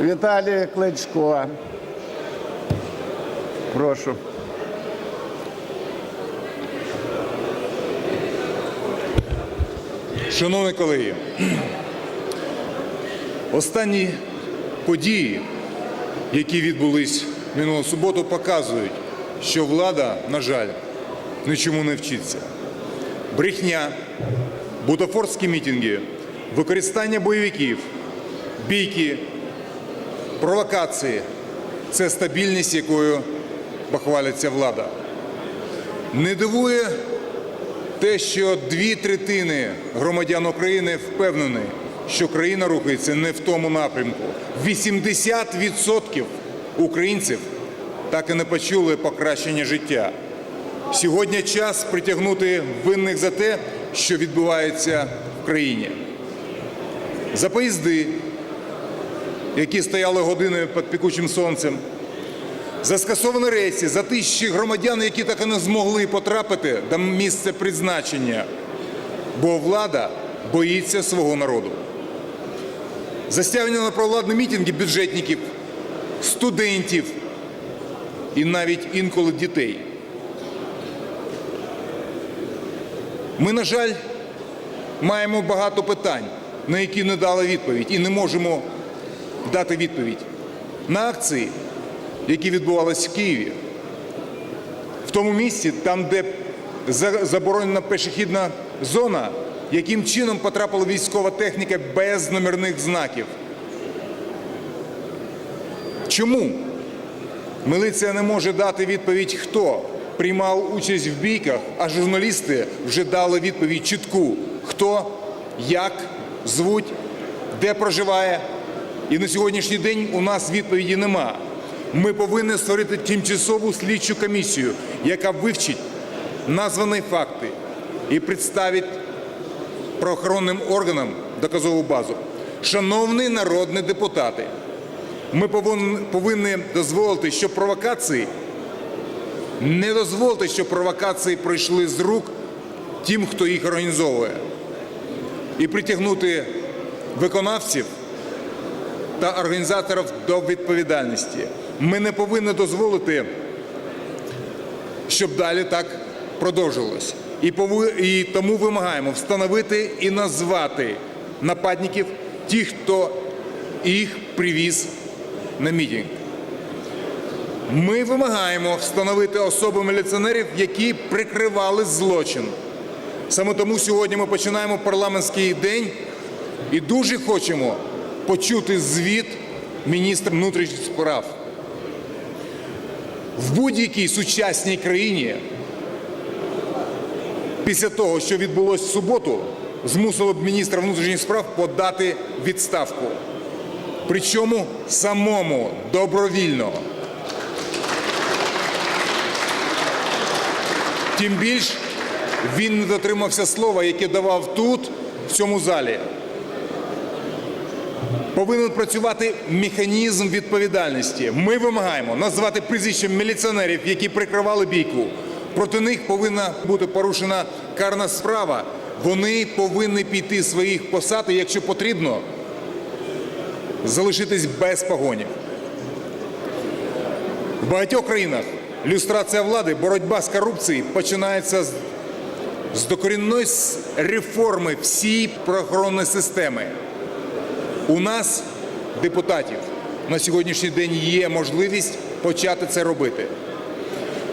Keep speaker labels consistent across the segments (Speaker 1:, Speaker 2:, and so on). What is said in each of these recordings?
Speaker 1: Віталій Кличко. Прошу.
Speaker 2: Шановні колеги, останні події, які відбулись минулу суботу, показують, що влада, на жаль, нічому не вчиться. Брехня, бутафорські мітинги, використання бойовиків, бійки, провокації це стабільність, якою похвалиться влада. Не дивує те, що дві третини громадян України впевнені, що країна рухається не в тому напрямку. 80% українців так і не почули покращення життя. Сьогодні час притягнути винних за те, що відбувається в країні. За поїзди, які стояли годинами під пекучим сонцем, за скасовані рейси, за тисячі громадян, які так і не змогли потрапити до місця призначення, бо влада боїться свого народу. За стягнення на провладні мітинги бюджетників, студентів і навіть інколи дітей. Ми, на жаль, маємо багато питань, на які не дали відповідь, і не можемо дати відповідь. На акції які відбувалися в Києві, в тому місці, там, де заборонена пішохідна зона, яким чином потрапила військова техніка без номерних знаків. Чому? Міліція не може дати відповідь, хто приймав участь в бійках, а журналісти вже дали відповідь чітку, хто, як, звуть, де проживає. І на сьогоднішній день у нас відповіді нема. Ми повинні створити тимчасову слідчу комісію, яка вивчить названі факти і представить правоохоронним органам доказову базу. Шановні народні депутати, ми повинні, дозволити, щоб провокації не дозволити, щоб провокації пройшли з рук тим, хто їх організовує, і притягнути виконавців та організаторів до відповідальності. Ми не повинні дозволити, щоб далі так продовжувалось. І, тому вимагаємо встановити і назвати нападників, тих, хто їх привіз на мітинг. Ми вимагаємо встановити особи міліціонерів, які прикривали злочин. Саме тому сьогодні ми починаємо парламентський день і дуже хочемо почути звіт міністра внутрішніх справ. В будь-якій сучасній країні після того, що відбулося в суботу, змусило б міністра внутрішніх справ подати відставку. Причому самому добровільно. Тим більш він не дотримався слова, яке давав тут, в цьому залі. Повинен працювати механізм відповідальності. Ми вимагаємо назвати прізвище міліціонерів, які прикривали бійку. Проти них повинна бути порушена карна справа. Вони повинні піти своїх посад, і якщо потрібно, залишитись без погонів. В багатьох країнах люстрація влади, боротьба з корупцією починається з, докорінної реформи всієї правоохоронної системи. У нас, депутатів, на сьогоднішній день є можливість почати це робити.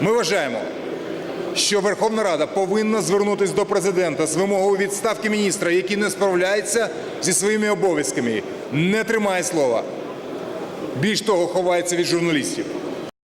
Speaker 2: Ми вважаємо, що Верховна Рада повинна звернутися до президента з вимогою відставки міністра, який не справляється зі своїми обов'язками, не тримає слова. Більш того, ховається від журналістів.